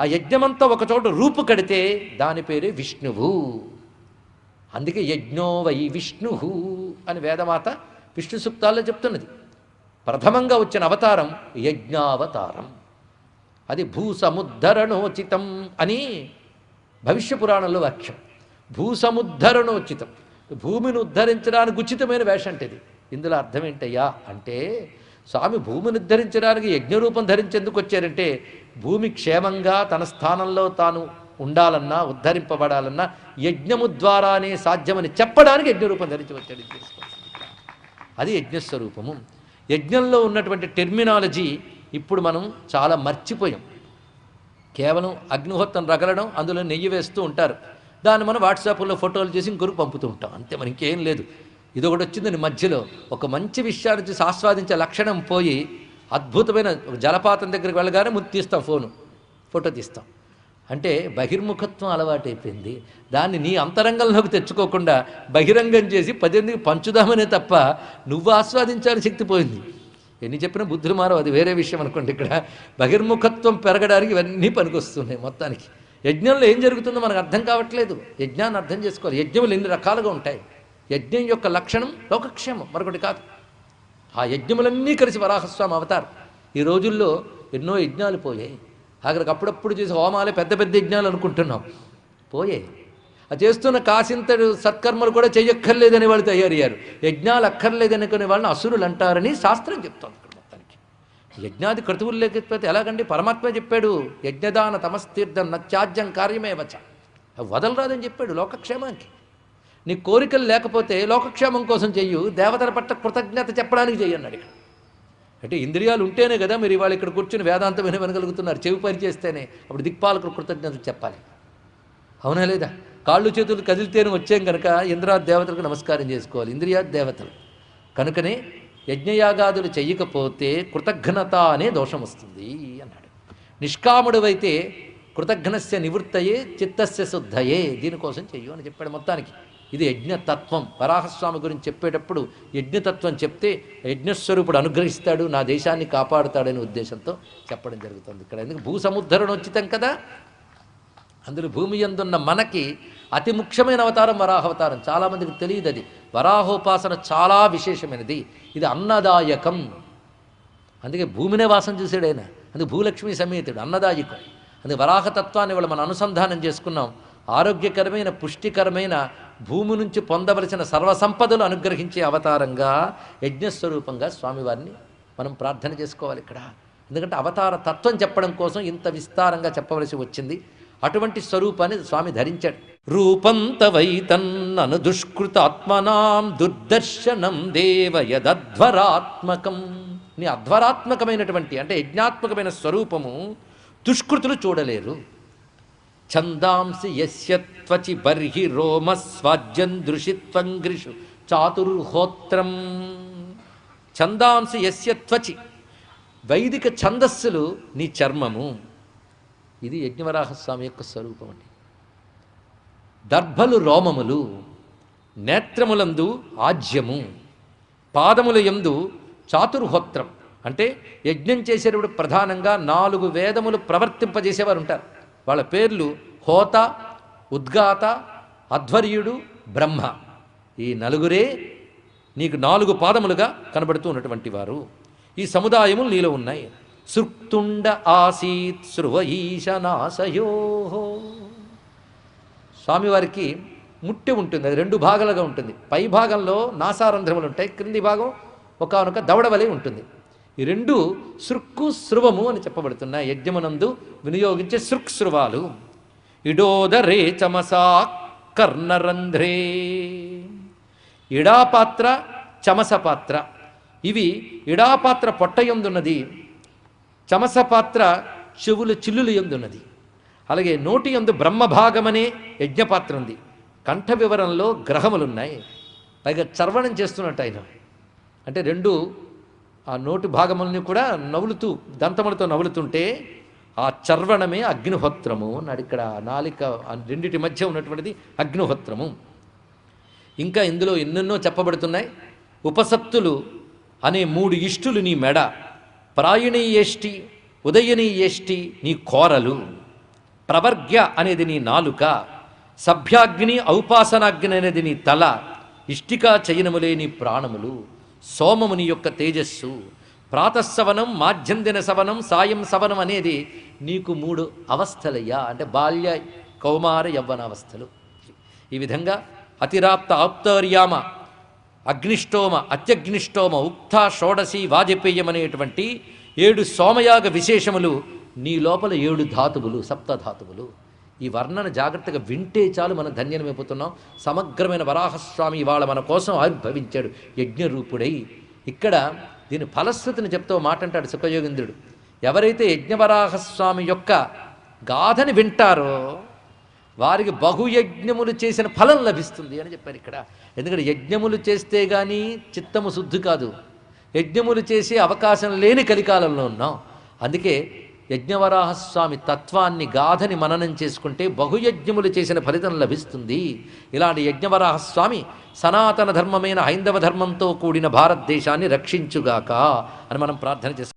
ఆ యజ్ఞమంతా ఒకచోట రూపు కడితే దాని పేరే విష్ణువు. అందుకే యజ్ఞో వై విష్ణు అని వేదమాత విష్ణు సూక్తాల్లో చెప్తున్నది. ప్రథమంగా వచ్చిన అవతారం యజ్ఞావతారం. అది భూసముద్ధరణోచితం అని భవిష్య పురాణంలో వాక్యం. భూసముద్ధరణోచితం. భూమిని ఉద్ధరించడానికి ఉచితమైన వేషం అంటే ఇది ఇందులో అర్థం ఏంటయ్యా అంటే స్వామి భూమిని ఉద్ధరించడానికి యజ్ఞరూపం ధరించేందుకు వచ్చారంటే భూమి క్షేమంగా తన స్థానంలో తాను ఉండాలన్నా ఉద్ధరింపబడాలన్నా యజ్ఞము ద్వారానే సాధ్యమని చెప్పడానికి యజ్ఞరూపం ధరించి వచ్చాడు అది యజ్ఞస్వరూపము. యజ్ఞంలో ఉన్నటువంటి టెర్మినాలజీ ఇప్పుడు మనం చాలా మర్చిపోయాం. కేవలం అగ్నిహోత్రం రగలడం అందులో నెయ్యి వేస్తూ ఉంటారు. దాన్ని మనం వాట్సాప్లో ఫోటోలు చేసి ఇంకొకరు పంపుతూ ఉంటాం. అంతే మనకి ఏం లేదు. ఇది ఒకటి వచ్చిందని మధ్యలో. ఒక మంచి విషయాన్ని చూసి ఆస్వాదించే లక్షణం పోయి అద్భుతమైన జలపాతం దగ్గరికి వెళ్ళగానే ముద్దు తీస్తాం ఫోను ఫోటో తీస్తాం. అంటే బహిర్ముఖత్వం అలవాటైపోయింది. దాన్ని నీ అంతరంగంలోకి తెచ్చుకోకుండా బహిరంగం చేసి పద్దెనిమిది పంచుదామనే తప్ప నువ్వు ఆస్వాదించాలని శక్తి పోయింది. ఎన్ని చెప్పినా బుద్ధులు మారవు అది వేరే విషయం అనుకోండి ఇక్కడ. బహిర్ముఖత్వం పెరగడానికి ఇవన్నీ పనికొస్తున్నాయి మొత్తానికి. యజ్ఞంలో ఏం జరుగుతుందో మనకు అర్థం కావట్లేదు. యజ్ఞాన్ని అర్థం చేసుకోవాలి. యజ్ఞములు ఎన్ని రకాలుగా ఉంటాయి. యజ్ఞం యొక్క లక్షణం లోకక్షేమం మరొకటి కాదు. ఆ యజ్ఞములన్నీ కలిసి వరాహస్వామి అవతారు. ఈ రోజుల్లో ఎన్నో యజ్ఞాలు పోయాయి. ఆఖరికి అప్పుడప్పుడు చేసే హోమాలే పెద్ద పెద్ద యజ్ఞాలు అనుకుంటున్నాం. పోయాయి. ఆ చేస్తున్న కాసింతడు సత్కర్మలు కూడా చెయ్యక్కర్లేదని వాళ్ళు తయారయ్యారు. యజ్ఞాలు అక్కర్లేదనుకునే వాళ్ళని అసురులు అంటారని శాస్త్రం చెప్తోంది ఇక్కడ మొత్తానికి. యజ్ఞాది క్రతువులు లేకపోతే ఎలాగండి? పరమాత్మ చెప్పాడు యజ్ఞదాన తమస్తీర్థం నత్యాజ్యం కార్యమే వచ్చ వదలరాదని చెప్పాడు లోకక్షేమానికి. నీ కోరికలు లేకపోతే లోకక్షేమం కోసం చెయ్యు దేవతల పట్ల కృతజ్ఞత చెప్పడానికి చెయ్యన్నాడు ఇక్కడ. అంటే ఇంద్రియాలు ఉంటేనే కదా మీరు ఇవాళ ఇక్కడ కూర్చుని వేదాంతం వినగలుగుతున్నారు చెవి పని చేస్తేనే అప్పుడు దిక్పాలకు కృతజ్ఞత చెప్పాలి. అవునా లేదా? కాళ్ళు చేతులు కదిలితేనే వచ్చాం కనుక ఇంద్రా దేవతలకు నమస్కారం చేసుకోవాలి ఇంద్రియా దేవతలు కనుకనే యజ్ఞయాగాదులు చెయ్యకపోతే కృతజ్ఞత అనే దోషం వస్తుంది అన్నాడు. నిష్కాముడువైతే కృతజ్ఞస్య నివృత్తయే చిత్తస్య శుద్ధయే దీనికోసం చెయ్యు అని చెప్పాడు మొత్తానికి. ఇది యజ్ఞతత్వం. వరాహస్వామి గురించి చెప్పేటప్పుడు యజ్ఞతత్వం చెప్తే యజ్ఞస్వరూపుడు అనుగ్రహిస్తాడు నా దేశాన్ని కాపాడుతాడనే ఉద్దేశంతో చెప్పడం జరుగుతుంది ఇక్కడ. ఎందుకు? భూసముద్ధరణోచితం కదా? అందులో భూమి ఎందున్న మనకి అతి ముఖ్యమైన అవతారం వరాహవతారం. చాలామందికి తెలియదు అది. వరాహోపాసన చాలా విశేషమైనది. ఇది అన్నదాయకం. అందుకే భూమినే వాసం చూసాడు ఆయన. అందుకే భూలక్ష్మి సమేతుడు అన్నదాయకం. అందుకే వరాహతత్వాన్ని వాళ్ళు మనం అనుసంధానం చేసుకున్నాం. ఆరోగ్యకరమైన పుష్టికరమైన భూమి నుంచి పొందవలసిన సర్వసంపదలు అనుగ్రహించే అవతారంగా యజ్ఞస్వరూపంగా స్వామివారిని మనం ప్రార్థన చేసుకోవాలి ఇక్కడ. ఎందుకంటే అవతార తత్వం చెప్పడం కోసం ఇంత విస్తారంగా చెప్పవలసి వచ్చింది. అటువంటి స్వరూపాన్ని స్వామి ధరించాడు. రూపంత వైతన్నను దుష్కృతాత్మనాం దుర్దర్శనం దేవ యదధ్వరాత్మకం. నీ అధ్వరాత్మకమైనటువంటి అంటే యజ్ఞాత్మకమైన స్వరూపము దుష్కృతులు చూడలేరు. ఛందాంసి యస్యత్వచి బర్హి రోమ స్వాజ్యం దృషిత్వం గ్రిషు చాతుర్హోత్రం. ఛందాంసి యస్యత్వచి వైదిక ఛందస్సులు నీ చర్మము. ఇది యజ్ఞవరాహస్వామి యొక్క స్వరూపం అండి. దర్భలు రోమములు నేత్రములందు ఆజ్యము పాదముల యందు చాతుర్హోత్రం. అంటే యజ్ఞం చేసేటప్పుడు ప్రధానంగా నాలుగు వేదములు ప్రవర్తింపజేసేవారు ఉంటారు వాళ్ళ పేర్లు హోత ఉద్గాత అధ్వర్యుడు బ్రహ్మ. ఈ నలుగురే నీకు నాలుగు పాదములుగా కనబడుతూ ఉన్నటువంటి వారు. ఈ సముదాయములు నీలో ఉన్నాయి. సృక్తుండ ఆసీత్ శృవ ఈశనాశయో స్వామివారికి ముట్టె ఉంటుంది. అది రెండు భాగాలుగా ఉంటుంది. పై భాగంలో నాసారంధ్రములు ఉంటాయి. క్రింది భాగం ఒకనొక దవడ వలె ఉంటుంది. ఈ రెండు సృక్కు శృవము అని చెప్పబడుతున్నాయి. యజ్ఞమునందు వినియోగించే సృక్శృవాలు ఇడోదరే చమసా కర్ణరంధ్రే. ఇడాపాత్ర చమస పాత్ర ఇవి ఇడాపాత్ర పొట్ట ఎందున్నది చమస పాత్ర చెవుల చిల్లులు ఎందున్నది. అలాగే నోటి ఎందు బ్రహ్మభాగమనే యజ్ఞపాత్ర ఉంది కంఠ వివరంలో గ్రహములున్నాయి. పైగా చర్వణం చేస్తున్నట్టు ఆయన. అంటే రెండు ఆ నోటి భాగములని కూడా నవ్వులుతూ దంతములతో నవ్వులుతుంటే ఆ చర్వణమే అగ్నిహోత్రము అన్నాడు. ఇక్కడ నాలిక రెండిటి మధ్య ఉన్నటువంటిది అగ్నిహోత్రము. ఇంకా ఇందులో ఎన్నెన్నో చెప్పబడుతున్నాయి. ఉపసత్తులు అనే మూడు ఇష్టులు నీ మెడ ప్రాయణీయేష్టి ఉదయనీయేష్టి నీ కోరలు. ప్రవర్గ్య అనేది నీ నాలుక సభ్యాగ్ని ఔపాసనాగ్ని అనేది నీ తల ఇష్టికా చయనములే నీ ప్రాణములు. సోమముని యొక్క తేజస్సు ప్రాతస్సవనం మాధ్యందిన సవనం సాయం సవనం అనేది నీకు మూడు అవస్థలయ్యా. అంటే బాల్య కౌమార యవ్వనావస్థలు. ఈ విధంగా అతిరాప్త ఆప్తర్యామ అగ్నిష్టోమ అత్యగ్నిష్టోమ ఉక్త షోడసి వాజపేయం అనేటువంటి ఏడు సోమయాగ విశేషములు నీ లోపల ఏడు ధాతువులు సప్తధాతువులు ఈ వర్ణన జాగ్రత్తగా వింటే చాలు మనం ధన్యమైపోతున్నాం. సమగ్రమైన వరాహస్వామి ఇవాళ మన కోసం ఆవిర్భవించాడు యజ్ఞరూపుడై. ఇక్కడ దీని ఫలశ్రుతిని చెప్తూ మాట అంటాడు సుఖయోగింద్రుడు. ఎవరైతే యజ్ఞవరాహస్వామి యొక్క గాథని వింటారో వారికి బహుయజ్ఞములు చేసిన ఫలం లభిస్తుంది అని చెప్పారు ఇక్కడ. ఎందుకంటే యజ్ఞములు చేస్తే కానీ చిత్తము శుద్ధి కాదు. యజ్ఞములు చేసే అవకాశం లేని కలికాలంలో ఉన్నాం. అందుకే యజ్ఞవరాహస్వామి తత్వాన్ని గాథని మననం చేసుకుంటే బహుయజ్ఞములు చేసిన ఫలితం లభిస్తుంది. ఇలాంటి యజ్ఞవరాహస్వామి సనాతన ధర్మమైన హైందవ ధర్మంతో కూడిన భారతదేశాన్ని రక్షించుగాక అని మనం ప్రార్థన చేస్తాం.